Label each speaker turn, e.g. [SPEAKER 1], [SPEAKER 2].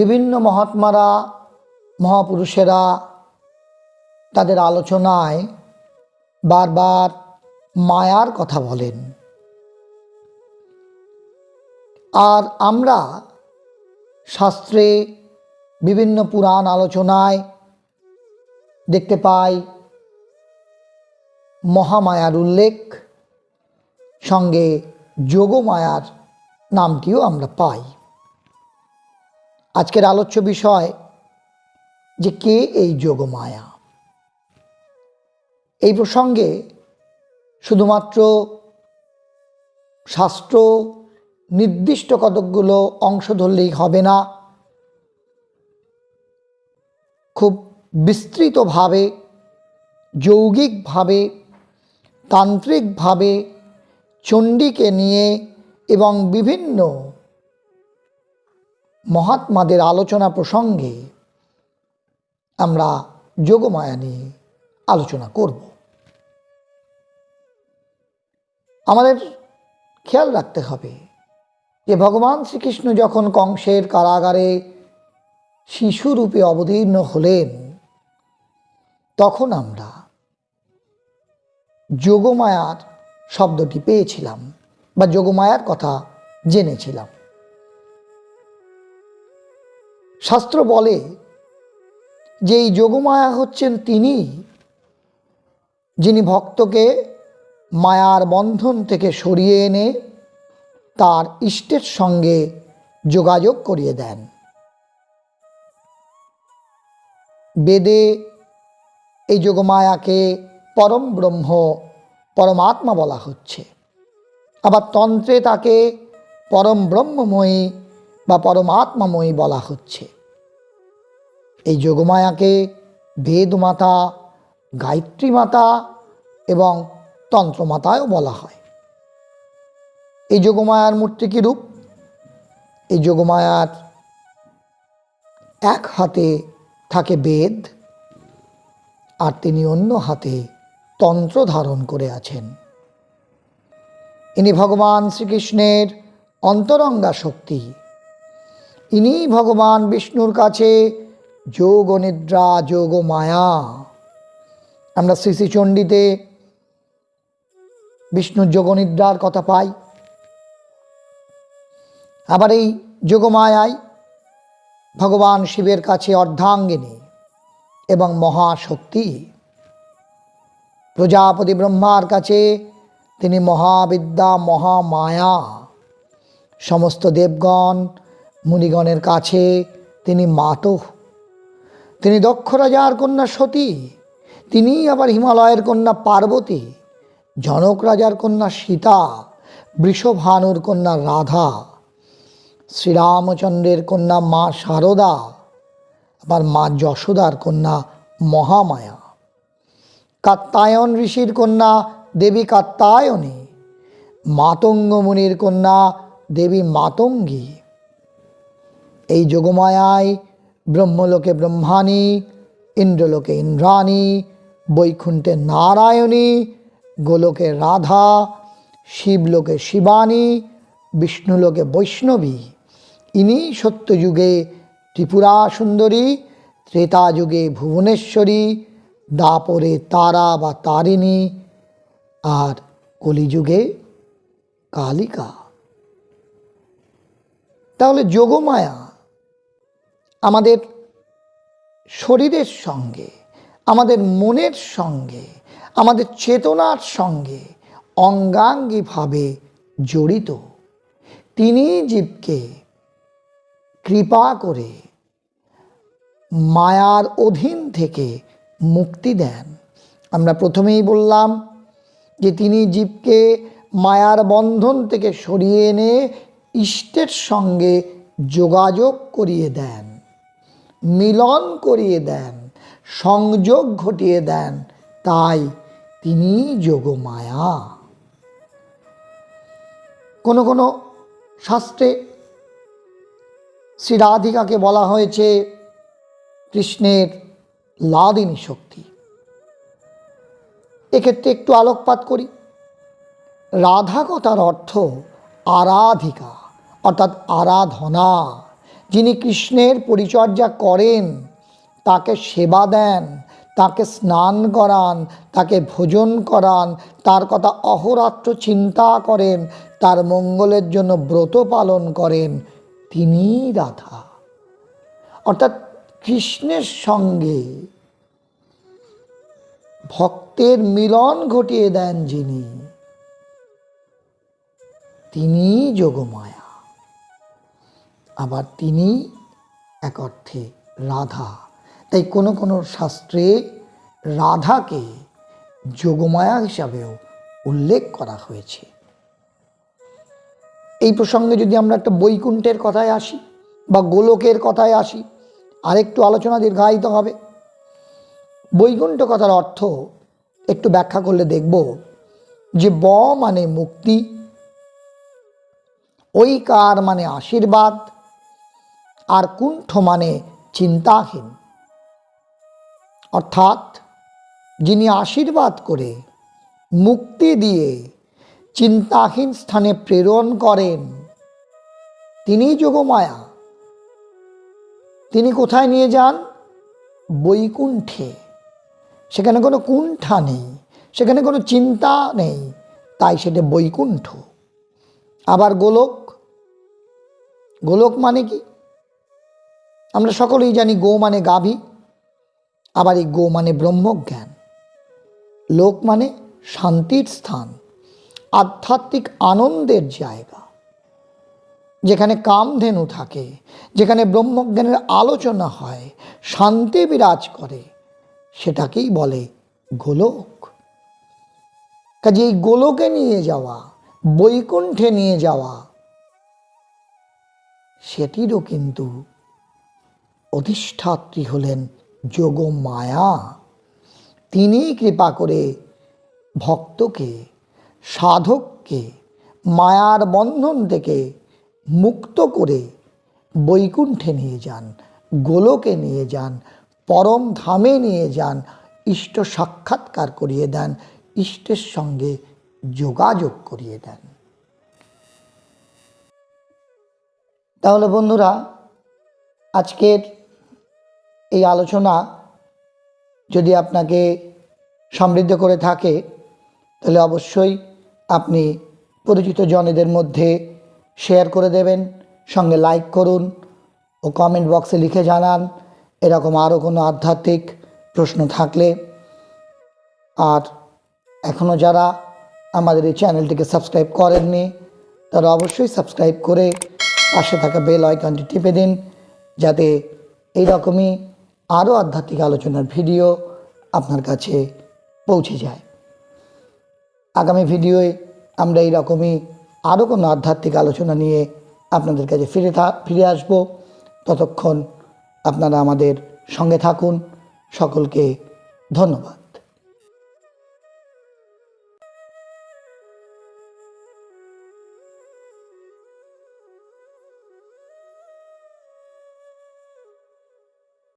[SPEAKER 1] বিভিন্ন মহাত্মারা, মহাপুরুষেরা তাদের আলোচনায় বারবার মায়ার কথা বলেন। আর আমরা শাস্ত্রে বিভিন্ন পুরাণ আলোচনায় দেখতে পাই মহামায়ার উল্লেখ, সঙ্গে যোগমায়ার নামটিও আমরা পাই। আজকের আলোচ্য বিষয় যে কে এই যোগমায়া? এই প্রসঙ্গে শুধুমাত্র শাস্ত্র নির্দিষ্ট কতকগুলো অংশ ধরলেই হবে না। খুব বিস্তৃতভাবে, যৌগিকভাবে, তান্ত্রিকভাবে, চণ্ডীকে নিয়ে এবং বিভিন্ন মহাত্মাদের আলোচনা প্রসঙ্গে আমরা যোগমায়া নিয়ে আলোচনা করব। আমাদের খেয়াল রাখতে হবে যে ভগবান শ্রীকৃষ্ণ যখন কংসের কারাগারে শিশুরূপে অবতীর্ণ হলেন, তখন আমরা যোগমায়ার শব্দটি পেয়েছিলাম বা যোগমায়ার কথা জেনেছিলাম। শাস্ত্র বলে যে এই যোগমায়া হচ্ছেন তিনি, যিনি ভক্তকে মায়ার বন্ধন থেকে সরিয়ে এনে তার ইষ্টের সঙ্গে যোগাযোগ করিয়ে দেন। বেদে এই যোগমায়াকে পরম ব্রহ্ম, পরমাত্মা বলা হচ্ছে। আবার তন্ত্রে তাকে পরম ব্রহ্মময়ী বা পরমাত্মাময়ী বলা হচ্ছে। এই যোগমায়াকে বেদমাতা গায়ত্রী মাতা এবং তন্ত্রমাতাও বলা হয়। এই যোগমায়ার মূর্তি কি রূপ? এই যোগমায়ার এক হাতে থাকে বেদ আর তিনি অন্য হাতে তন্ত্র ধারণ করে আছেন। ইনি ভগবান শ্রীকৃষ্ণের অন্তরঙ্গা শক্তি। ইনি ভগবান বিষ্ণুর কাছে যোগ নিদ্রা যোগ মায়া আমরা শ্রী শ্রীচণ্ডীতে বিষ্ণুর যোগনিদ্রার কথা পাই। আবার এই যোগমায়াই ভগবান শিবের কাছে অর্ধাঙ্গিনী এবং মহাশক্তি। প্রজাপতি ব্রহ্মার কাছে তিনি মহাবিদ্যা, মহামায়া। সমস্ত দেবগণ মুনিগণের কাছে তিনি মাতঃ তিনি দক্ষ রাজার কন্যা সতী, তিনি আবার হিমালয়ের কন্যা পার্বতী, জনক রাজার কন্যা সীতা, বৃষভানুর কন্যা রাধা, শ্রীরামচন্দ্রের কন্যা মা শারদা আবার মা যশোদার কন্যা মহামায়া। কাত্তায়ন ঋষির কন্যা দেবী কাত্তায়নী মাতঙ্গ মুনির কন্যা দেবী মাতঙ্গী। এই যোগমায়ায় ব্রহ্মলোকে ব্রহ্মাণী, ইন্দ্রলোকে ইন্দ্রাণী, বৈকুণ্ঠে নারায়ণী, গোলোকে রাধা, শিবলোকে শিবানী, বিষ্ণুলোকে বৈষ্ণবী। ইনি সত্যযুগে ত্রিপুরা সুন্দরী, ত্রেতা যুগে ভুবনেশ্বরী, দাপরে তারা বা তারিণী, আর কলিযুগে কালিকা। তাহলে যোগমায়া আমাদের শরীরের সঙ্গে, আমাদের মনের সঙ্গে, আমাদের চেতনার সঙ্গে অঙ্গাঙ্গিভাবে জড়িত। তিনি জীবকে কৃপা করে মায়ার অধীন থেকে মুক্তি দেন। আমরা প্রথমেই বললাম যে তিনি জীবকে মায়ার বন্ধন থেকে সরিয়ে এনে ইষ্টের সঙ্গে যোগাযোগ করিয়ে দেন। মিলন করিয়ে দেন, সংযোগ ঘটিয়ে দেন, তাই তিনি যোগমায়া। কোনো কোনো শাস্ত্রে শ্রী রাধিকাকে বলা হয়েছে, কৃষ্ণের লাদিনী শক্তি। এক্ষেত্রে একটু আলোকপাত করি। রাধা কথার অর্থ আরাধিকা, অর্থাৎ আরাধনা। যিনি কৃষ্ণের পরিচর্যা করেন, তাকে সেবা দেন, তাকে স্নান করান, তাকে ভোজন করান, তার কথা অহরাত্র চিন্তা করেন, তার মঙ্গলের জন্য ব্রত পালন করেন তিনি রাধা। অর্থাৎ কৃষ্ণের সঙ্গে ভক্তের মিলন ঘটিয়ে দেন যিনি তিনি যোগমায়া। আবার তিনি এক অর্থে রাধা। তাই কোনো কোনো শাস্ত্রে রাধাকে যোগমায়া হিসাবেও উল্লেখ করা হয়েছে। এই প্রসঙ্গে যদি আমরা একটা বৈকুণ্ঠের কথায় আসি বা গোলকের কথায় আসি, আরেকটু আলোচনা দীর্ঘায়িত হবে। বৈকুণ্ঠ কথার অর্থ একটু ব্যাখ্যা করলে দেখব যে ব মানে মুক্তি ঐকার মানে আশীর্বাদ আর কুণ্ঠ মানে চিন্তাহীন। অর্থাৎ যিনি আশীর্বাদ করে, মুক্তি দিয়ে চিন্তাহীন স্থানে প্রেরণ করেন, তিনি যোগমায়া। তিনি কোথায় নিয়ে যান? বৈকুণ্ঠে। সেখানে কোনো কুণ্ঠা নেই, সেখানে কোনো চিন্তা নেই, তাই সেটা বৈকুণ্ঠ। আবার গোলক গোলক মানে কি? আমরা সকলেই জানি গো মানে গাভী, আবার এই গো মানে ব্রহ্মজ্ঞান। লোক মানে শান্তির স্থান, আধ্যাত্মিক আনন্দের জায়গা। যেখানে কামধেনু থাকে, যেখানে ব্রহ্মজ্ঞানের আলোচনা হয়, শান্তি বিরাজ করে, সেটাকেই বলে গোলক। কাজে এই গোলকে নিয়ে যাওয়া, বৈকুণ্ঠে নিয়ে যাওয়া, সেটিরও কিন্তু অধিষ্ঠাত্রী হলেন যোগ মায়া তিনি কৃপা করে ভক্তকে, সাধককে, মায়ার বন্ধন থেকে মুক্ত করে বৈকুণ্ঠে নিয়ে যান, গোলকে নিয়ে যান, পরম ধামে নিয়ে যান, ইষ্ট সাক্ষাৎকার করিয়ে দেন, ইষ্টের সঙ্গে যোগাযোগ করিয়ে দেন। তাহলে বন্ধুরা, আজকের এই আলোচনা যদি আপনাকে সমৃদ্ধ করে থাকে, তাহলে অবশ্যই আপনি পরিচিত জনেদের মধ্যে শেয়ার করে দেবেন, সঙ্গে লাইক করুন ও কমেন্ট বক্সে লিখে জানান এরকম আরও কোনো আধ্যাত্মিক প্রশ্ন থাকলে। আর এখনও যারা আমাদের এই চ্যানেলটিকে সাবস্ক্রাইব করেননি, তারা অবশ্যই সাবস্ক্রাইব করে পাশে থাকা বেল আইকনটি টিপে দিন, যাতে এই রকমই আরও আধ্যাত্মিক আলোচনার ভিডিও আপনার কাছে পৌঁছে যায়। আগামী ভিডিওয়ে আমরা এই রকমই আরও কোনো আধ্যাত্মিক আলোচনা নিয়ে আপনাদের কাছে ফিরে ফিরে আসব। ততক্ষণ আপনারা আমাদের সঙ্গে থাকুন। সকলকে ধন্যবাদ।